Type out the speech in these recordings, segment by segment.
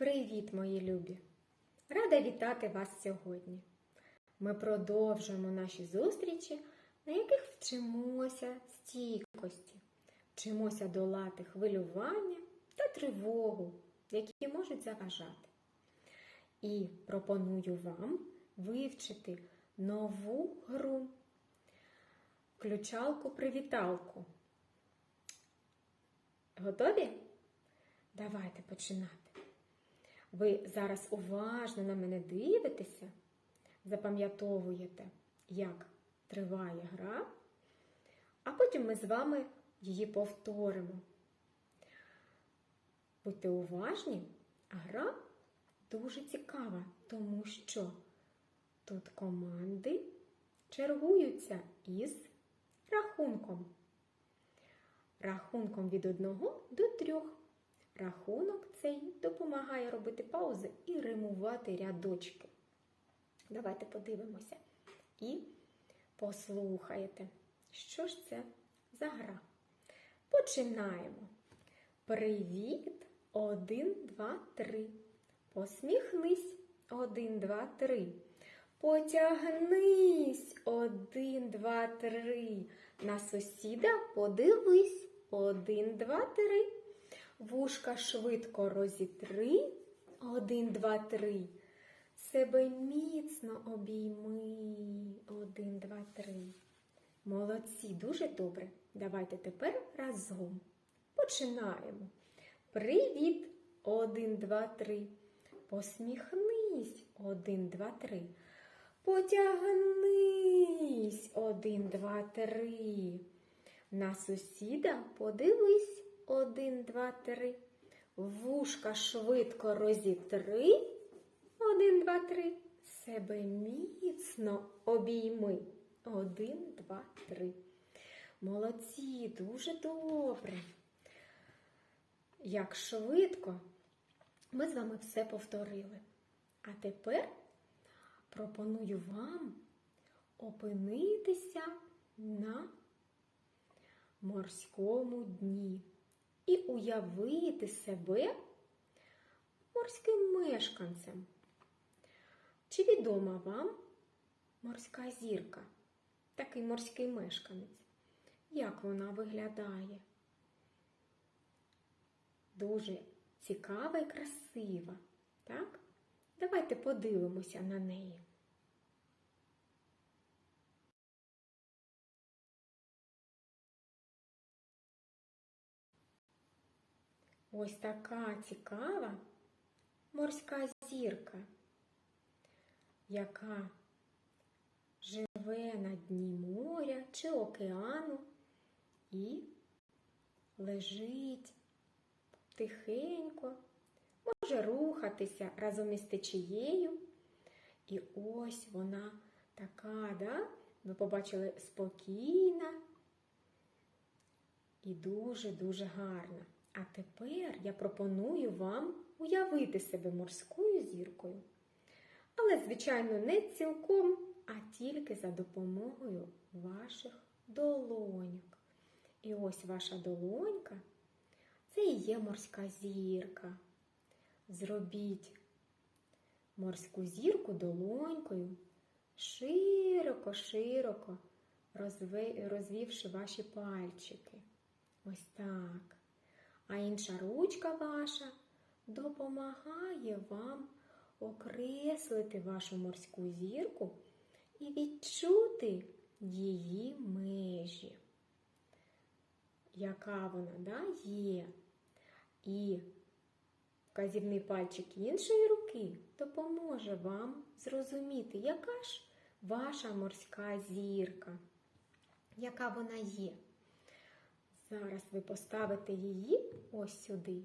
Привіт, мої любі! Рада вітати вас сьогодні. Ми продовжуємо наші зустрічі, на яких вчимося стійкості, вчимося долати хвилювання та тривогу, які можуть заважати. І пропоную вам вивчити нову гру включалку-привіталку. Готові? Давайте починати. Ви зараз уважно на мене дивитеся, запам'ятовуєте, як триває гра, а потім ми з вами її повторимо. Будьте уважні, гра дуже цікава, тому що тут команди чергуються із рахунком. Рахунком від 1 до 3. Рахунок цей допомагає робити паузи і римувати рядочки. Давайте подивимося і послухаєте, що ж це за гра. Починаємо. Привіт! Один, два, три. Посміхнись. Один, два, три. Потягнись. Один, два, три. На сусіда подивись. Один, два, три. Вушка швидко розітри. Один, два, три. Себе міцно обійми. Один, два, три. Молодці, дуже добре. Давайте тепер разом. Починаємо. Привіт! Один, два, три. Посміхнись. Один, два, три. Потягнись. Один, два, три. На сусіда подивись. Один, два, три. Вушка швидко розітри. Один, два, три. Себе міцно обійми. Один, два, три. Молодці, дуже добре. Як швидко ми з вами все повторили. А тепер пропоную вам опинитися на морському дні і уявити себе морським мешканцем. Чи відома вам морська зірка, такий морський мешканець? Як вона виглядає? Дуже цікава і красива, так? Давайте подивимося на неї. Ось така цікава морська зірка, яка живе на дні моря чи океану і лежить тихенько, може рухатися разом із течією. І ось вона така, да? ви побачили, спокійна і дуже-дуже гарна. А тепер я пропоную вам уявити себе морською зіркою. Але, звичайно, не цілком, а тільки за допомогою ваших долоньок. І ось ваша долонька це і є морська зірка. Зробіть морську зірку долонькою, широко-широко розвівши ваші пальчики. Ось так. А інша ручка ваша допомагає вам окреслити вашу морську зірку і відчути її межі. Яка вона да, є? І вказівний пальчик іншої руки допоможе вам зрозуміти, яка ж ваша морська зірка, яка вона є. Зараз ви поставите її ось сюди,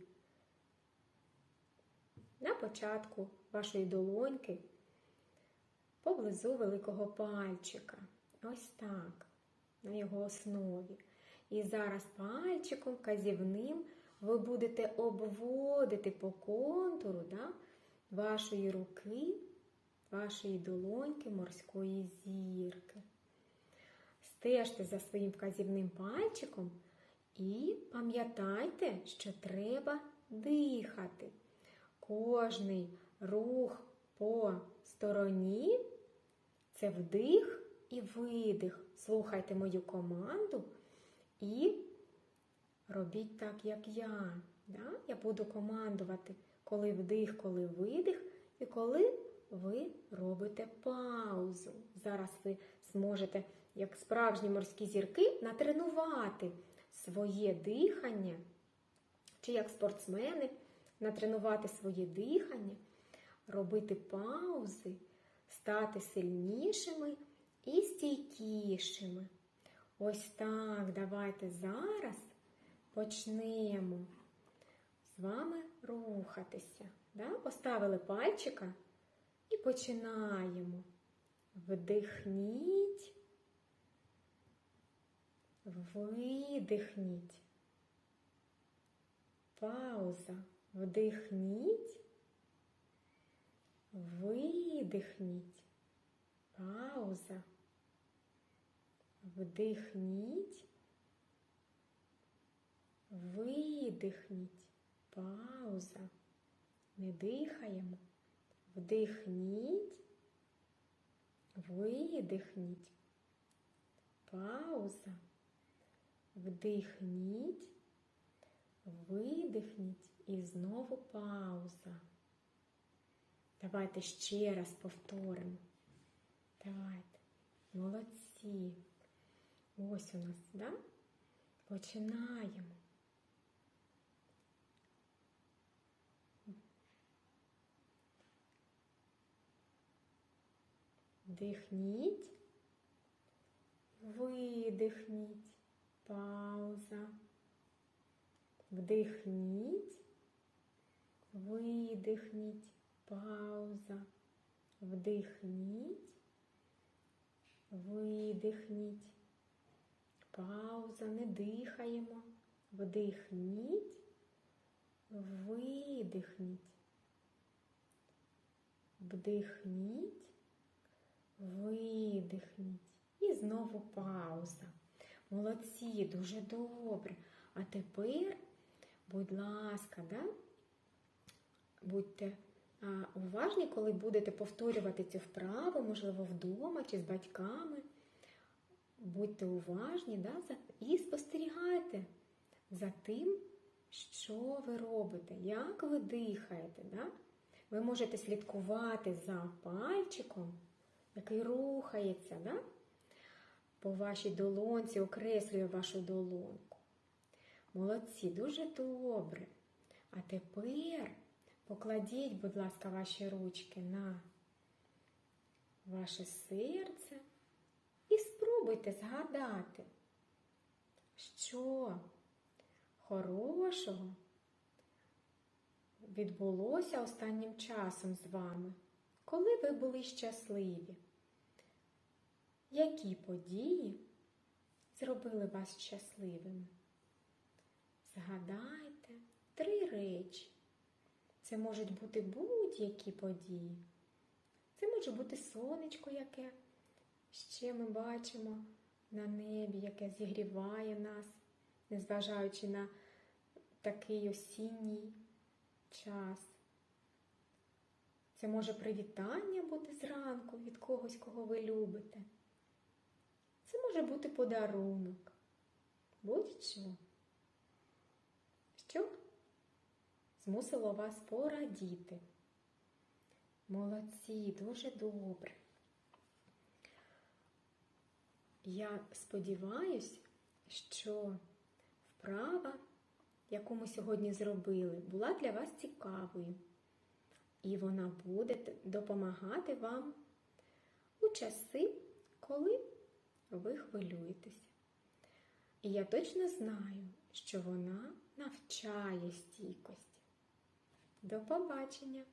на початку вашої долоньки, поблизу великого пальчика. Ось так, на його основі. І зараз пальчиком вказівним ви будете обводити по контуру да, вашої руки, вашої долоньки морської зірки. Стежте за своїм вказівним пальчиком і пам'ятайте, що треба дихати. Кожний рух по стороні це вдих і видих. Слухайте мою команду і робіть так, як я. Да? Я буду командувати, коли вдих, коли видих, і коли ви робите паузу. Зараз ви зможете, як справжні морські зірки, натренувати своє дихання, чи як спортсмени, натренувати своє дихання, робити паузи, стати сильнішими і стійкішими. Ось так, давайте зараз почнемо з вами рухатися. Да? Поставили пальчика і починаємо. Вдихніть, видихніть. Пауза. Вдихніть, видихніть. Пауза. Вдихніть, видихніть. Пауза. Не дихаємо. Вдихніть, видихніть. Пауза. Вдихніть, видихніть і знову пауза. Давайте ще раз повторимо. Давайте. Молодці. Ось у нас, да? Починаємо. Вдихніть, видихніть, пауза. Вдихніть, видихніть, пауза. Вдихніть, видихніть, пауза, не дихаємо. Вдихніть, видихніть. Вдихніть, видихніть. І знову пауза. Молодці, дуже добре. А тепер, будь ласка, да? будьте уважні, коли будете повторювати цю вправу, можливо, вдома чи з батьками. Будьте уважні да? і спостерігайте за тим, що ви робите, як ви дихаєте. Да? Ви можете слідкувати за пальчиком, який рухається, да? По вашій долонці, окреслює вашу долоньку. Молодці, дуже добре. А тепер покладіть, будь ласка, ваші ручки на ваше серце і спробуйте згадати, що хорошого відбулося останнім часом з вами, коли ви були щасливі. Які події зробили вас щасливими? Згадайте три речі. Це можуть бути будь-які події. Це може бути сонечко, яке ще ми бачимо на небі, яке зігріває нас, незважаючи на такий осінній час. Це може привітання бути зранку від когось, кого ви любите. Це може бути подарунок. Будь-що. Що змусило вас порадіти. Молодці, дуже добре. Я сподіваюся, що вправа, яку ми сьогодні зробили, була для вас цікавою. І вона буде допомагати вам у часи, коли ви хвилюєтеся. І я точно знаю, що вона навчає стійкості. До побачення!